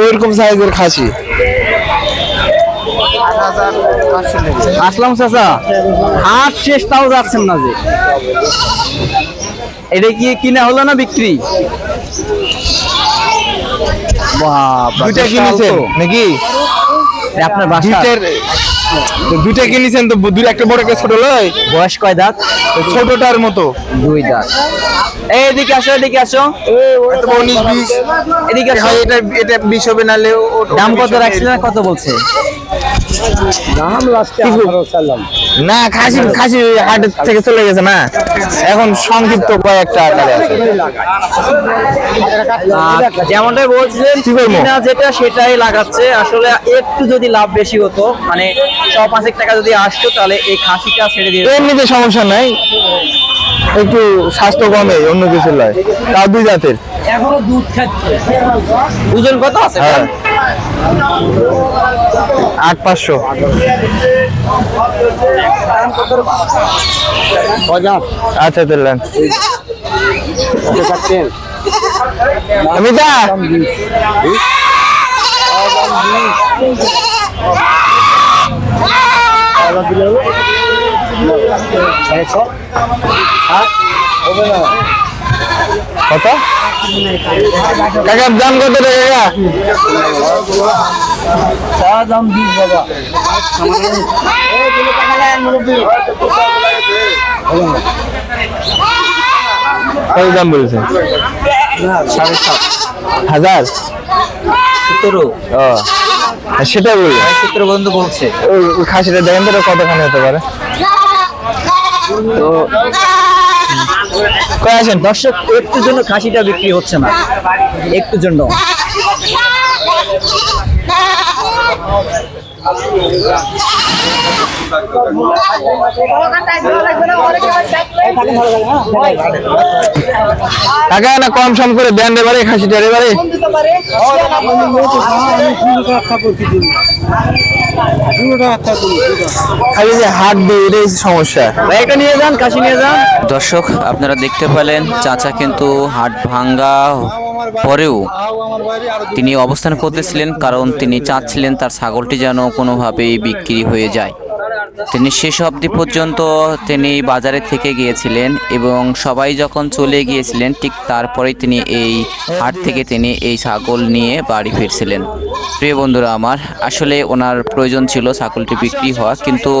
ওইরকম সাইজের খাসি। আসলাম চাচা। হাট শেষ তাও যাচ্ছেন না যে। এটা কি কিনা হলো না বিক্রি? দুইটা কিনেছেন নাকি? আপনার বাসা? দুইটার দুইটা কিনেছেন তো দুই একটা বড় একটা ছোট লয়? বয়স কয় দাঁত? ছোটটার মতো। দুই দাঁত। এদিকে আসো এদিকে আসো। উনিশ বিশ। এদিকে আসো। এটা এটা বিশ হবে নাহলে দাম কত বিশ হবে। রাখছিলেন কত বলছে? না খাসি খাসি হাটের থেকে চলে গেছে না। এখন সংক্ষিপ্ত কয়েকটা আকারে আছে। যেমনটাই বলছিলেন কিনা যেটা সেটাই লাগাচ্ছে। আসলে একটু যদি লাভ বেশি হতো মানে ছ পাঁচেক টাকা যদি আসতো তাহলে এই খাসিটা ছেড়ে দিয়ে এমনিতে সমস্যা নাই। একটু স্বাস্থ্য কমে অন্য কিছু লয়। তাও দুই জাতের। এখনও দুধ খাচ্ছে। ওজন কত আছে? হ্যাঁ। আট পাঁচশো। আচ্ছা তুললেন অমিতা! কত? কাকার দাম কত রে কাকা? দাম বাবা। কত দাম বলেছেন সাড়ে সাত। হাজার? সতেরো। সেটা বললেন সতেরো পর্যন্ত বলছে। ওই খাসিটা দেখেন তো কতখানি হতে পারে? তো কয় আসেন দর্শক একটু জন্য খাসিটা বিক্রি হচ্ছে না। একটু জন্য। কাকা না কম সম করে দেন এবারে খাসিটা এবারে খালি যে হাত দিয়ে এটাই সমস্যা। নিয়ে যান খাসি নিয়ে যান। দর্শক আপনারা দেখতে পেলেন চাচা কিন্তু হাট ভাঙ্গা পরেও তিনি অবস্থান করতেছিলেন কারণ তিনি চাচ্ছিলেন তার ছাগলটি যেন কোনোভাবেই বিক্রি হয়ে যায়। তিনি শেষ অবধি পর্যন্ত তিনি বাজারে থেকে গিয়েছিলেন এবং সবাই যখন চলে গিয়েছিলেন, ঠিক তারপরেই তিনি এই হাট থেকে তিনি এই ছাগল নিয়ে বাড়ি ফিরছিলেন। প্রিয় বন্ধুরা আমার, আসলে ওনার প্রয়োজন ছিল ছাগলটি বিক্রি হওয়া কিন্তু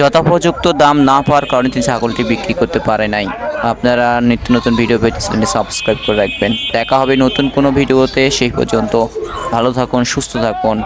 যথোপযুক্ত দাম না পাওয়ার কারণে তিনি ছাগলটি বিক্রি করতে পারে নাই। আপনারা নিত্য নতুন ভিডিও পেতে চ্যানেলটি সাবস্ক্রাইব করে রাখবেন। দেখা হবে নতুন কোনো ভিডিওতে, সেই পর্যন্ত ভালো থাকুন, সুস্থ থাকুন।